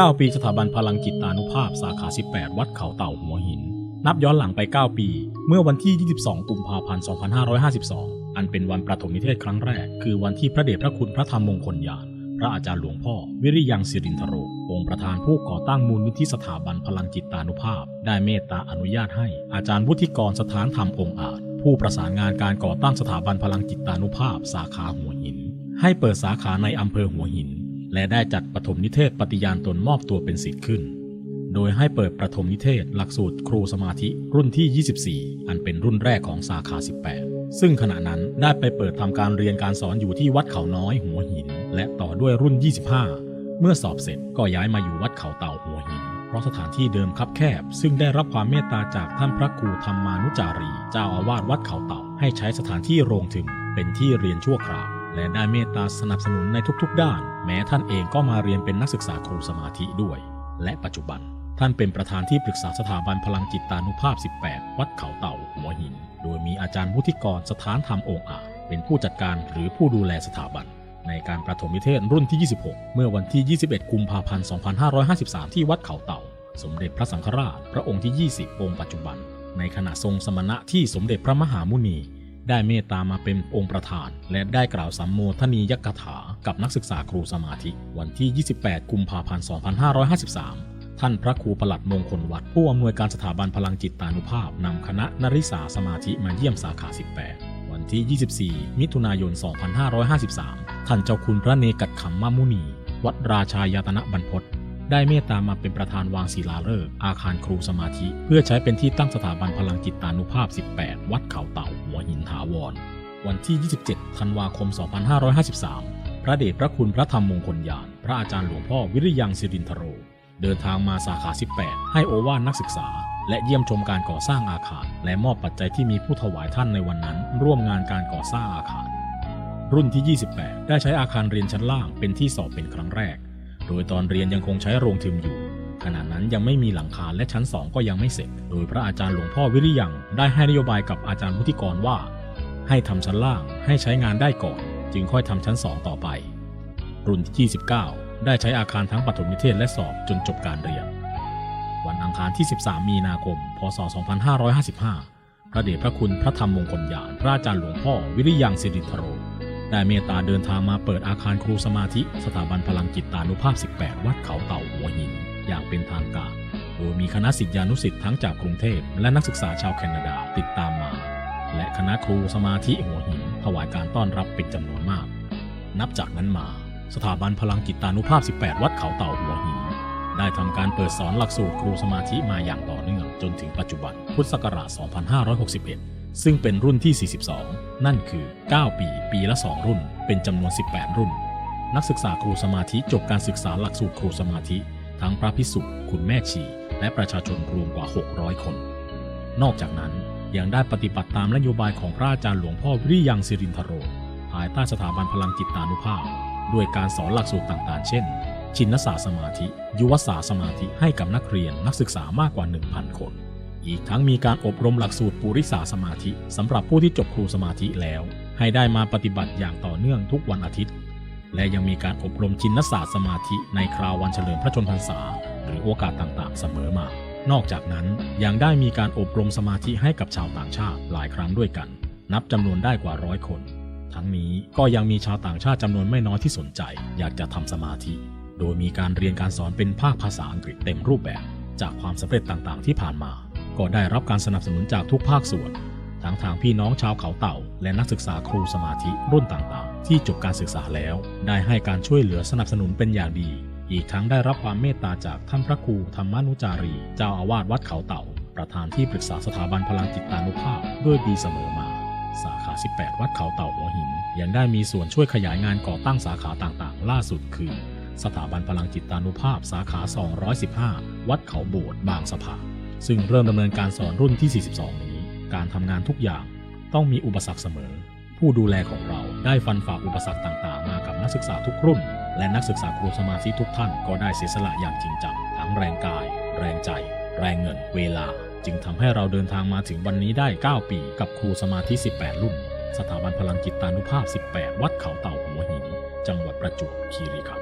9 ปีสถาบันพลังจิตานุภาพสาขา 18 วัดเขาเต่าหัวหิน นับย้อนหลังไป 9 ปี เมื่อวันที่ 22 กุมภาพันธ์ 2552 อันเป็นวันประถมนิเทศครั้งแรก คือวันที่พระเดชพระคุณพระธรรมมงคลยานพระอาจารย์หลวงพ่อ วิริยังสิรินทโร องค์ประธานผู้ก่อตั้งมูลนิธิสถาบันพลังจิตานุภาพ ได้เมตตาอนุญาตให้อาจารย์วุฒิกรสถานธรรมองค์อาจ ผู้ประสานงานการก่อตั้งสถาบันพลังจิตานุภาพ สาขาหัวหิน ให้เปิดสาขาในอำเภอหัวหิน และได้จัดปฐมนิเทศปฏิญาณตนมอบตัวเป็นศิษย์ขึ้น โดยให้เปิดประถมนิเทศหลักสูตรครูสมาธิรุ่นที่ 24 อันเป็นรุ่นแรกของสาขา 18 ซึ่งขณะนั้นได้ไปเปิดทำการเรียนการสอนอยู่ที่วัดเขาน้อยหัวหิน และต่อด้วยรุ่น 25 เมื่อสอบเสร็จก็ย้ายมาอยู่วัดเขาเต่าหัวหินเพราะสถานที่เดิมคับแคบ ซึ่งได้รับความเมตตาจากท่านพระครูธรรมานุจารี เจ้าอาวาสวัดเขาเต่า ให้ใช้สถานที่โรงถึงเป็นที่เรียนชั่วคราว และได้เมตตาสนับสนุนในทุกๆ ด้าน แม้ท่านเองก็มาเรียนเป็นนักศึกษาครูสมาธิด้วย และปัจจุบัน ท่านเป็นประธานที่ปรึกษาสถาบันพลังจิตตานุภาพ 18 วัดเขาเต่าหัวหิน โดยมีอาจารย์วุฒิกรสถานธรรมองค์อาจเป็นผู้จัดการหรือผู้ดูแลสถาบัน ในการประถมนิเทศรุ่นที่ 26 เมื่อวันที่ 21 กุมภาพันธ์ 2553 ที่วัดเขาเต่า สมเด็จพระสังฆราช พระองค์ที่ 20 องค์ปัจจุบัน ในขณะทรงสมณะที่สมเด็จพระมหามุนี ได้เมตตามาเป็นองค์ประธาน และได้กล่าวสัมโมทนียกถากับนักศึกษาครูสมาธิ วันที่ 28 กุมภาพันธ์ 2553ท่านพระครูประหลัดมงคลวัดผู้อำนวยการสถาบันพลังจิตตานุภาพนำคณะนริสาสมาธิมาเยี่ยมสาขา 18 วันที่ 24 มิถุนายน 2553 ท่านเจ้าคุณพระเนกัดขำมมุนี วัดราชายาตนะบรรพต ได้เมตตามาเป็นประธานวางศิลาฤกษ์อาคารครูสมาธิ เพื่อใช้เป็นที่ตั้งสถาบันพลังจิตตานุภาพ 18 วัดเขาเต่าหัวหินถาวร วันที่ 27 ธันวาคม 2553 พระเดชพระคุณพระธรรมมงคลยานพระอาจารย์หลวงพ่อวิริยังสิรินทโร เดินทางมาสาขา 18 ให้โอวาทนักศึกษา และเยี่ยมชมการก่อสร้างอาคาร และมอบปัจจัยที่มีผู้ถวายท่านในวันนั้น ร่วมงานการก่อสร้างอาคาร รุ่นที่ 28 ได้ใช้อาคารเรียนชั้นล่างเป็นที่สอบเป็นครั้งแรก โดยตอนเรียนยังคงใช้โรงทึมอยู่ ขณะนั้นยังไม่มีหลังคาและชั้น2ก็ยังไม่เสร็จ โดยพระอาจารย์หลวงพ่อวิริยังได้ให้นโยบายกับอาจารย์วุฒิกรว่า ให้ทำชั้นล่างให้ใช้งานได้ก่อน จึงค่อยทำชั้น2ต่อไป รุ่นที่29 ได้ใช้อาคารทั้งปฐมนิเทศและสอบจนจบการเรียน วันอังคารที่ 13 มีนาคม พศ 2555 พระเดชพระคุณพระธรรมมงคลยานพระอาจารย์หลวงพ่อวิริยังสิรินทโร ได้เมตตาเดินทางมาเปิดอาคารครูสมาธิ สถาบันพลังจิตตานุภาพ 18 วัดเขาเต่าหัวหิน อย่างเป็นทางการ โดยมีคณะศิษยานุศิษย์ทั้งจากกรุงเทพและนักศึกษาชาวแคนาดาติดตามมา และคณะครูสมาธิหัวหินถวายการต้อนรับเป็นจำนวนมาก นับจากนั้นมา สถาบันพลังจิตตานุภาพ 18 วัดเขาเต่าหัวหิน ได้ทำการเปิดสอนหลักสูตรครูสมาธิมาอย่างต่อเนื่องจนถึงปัจจุบันพุทธศักราช 2561 ซึ่งเป็นรุ่นที่ 42 นั่นคือ 9 ปี ปีละ 2 รุ่น เป็นจำนวน 18 รุ่น นักศึกษาครูสมาธิจบการศึกษาหลักสูตรครูสมาธิ ทั้งพระพิสุคุณแม่ชี และประชาชนรวมกว่า 600 คน นอกจากนั้นยังได้ปฏิบัติตามนโยบายของพระอาจารย์หลวงพ่อวิริยังสิรินทโร ภายใต้สถาบันพลังจิตตานุภาพ ด้วยการสอนหลักสูตรต่างๆ เช่น ชินศาสสมาธิ ยุวศาสสมาธิให้กับนักเรียนนักศึกษามากกว่า 1,000 คน อีกทั้งมีการอบรมหลักสูตรปุริสาสมาธิสำหรับผู้ที่จบครูสมาธิแล้ว ให้ได้มาปฏิบัติอย่างต่อเนื่องทุกวันอาทิตย์ และยังมีการอบรมชินศาสตร์สมาธิในคราววันเฉลิมพระชนพรรษา หรือโอกาสต่างๆ เสมอมา นอกจากนั้นยังได้มีการอบรมสมาธิให้กับชาวต่างชาติหลายครั้งด้วยกัน นับจำนวนได้กว่าร้อยคน ทั้งนี้ก็ยังมีชาวต่างชาติจำนวนไม่น้อยที่สนใจ อยากจะทำสมาธิ โดยมีการเรียนการสอนเป็นภาคภาษาอังกฤษเต็มรูปแบบ จากความสำเร็จต่างๆ ที่ผ่านมา ก็ได้รับการสนับสนุนจากทุกภาคส่วนทั้งทางพี่น้องชาวเขาเต่า และนักศึกษาครูสมาธิรุ่นต่างๆ ที่จบการศึกษาแล้ว ได้ให้การช่วยเหลือสนับสนุนเป็นอย่างดี อีกทั้งได้รับความเมตตาจากท่านพระครูธรรมานุจารี เจ้าอาวาสวัดเขาเต่า ประธานที่ปรึกษาสถาบันพลังจิตตานุภาพ ด้วยดีเสมอมา สาขา 18 วัดเขาเต่าหัวหิน ยังได้มีส่วนช่วยขยายงานก่อตั้งสาขาต่างๆ ล่าสุดคือ สถาบันพลังจิตตานุภาพ สาขา 215 วัดเขาโบดบางสะพาน ซึ่งเริ่มดำเนินการสอนรุ่นที่ 42 นี้ การทำงานทุกอย่างต้องมีอุปสรรคเสมอ ผู้ดูแลของเราได้ฟันฝ่าอุปสรรคต่างๆ มากับนักศึกษาทุกรุ่น และนักศึกษาครูสมาธิทุกท่านก็ได้เสียสละอย่างจริงจังทั้งแรงกาย แรงใจ แรงเงิน เวลา จึงทำให้เราเดินทางมาถึงวันนี้ได้ 9 ปี กับครูสมาธิ 18 รุ่น สถาบันพลังจิตตานุภาพ 18 วัดเขาเต่าหัวหิน จังหวัดประจวบคีรีขันธ์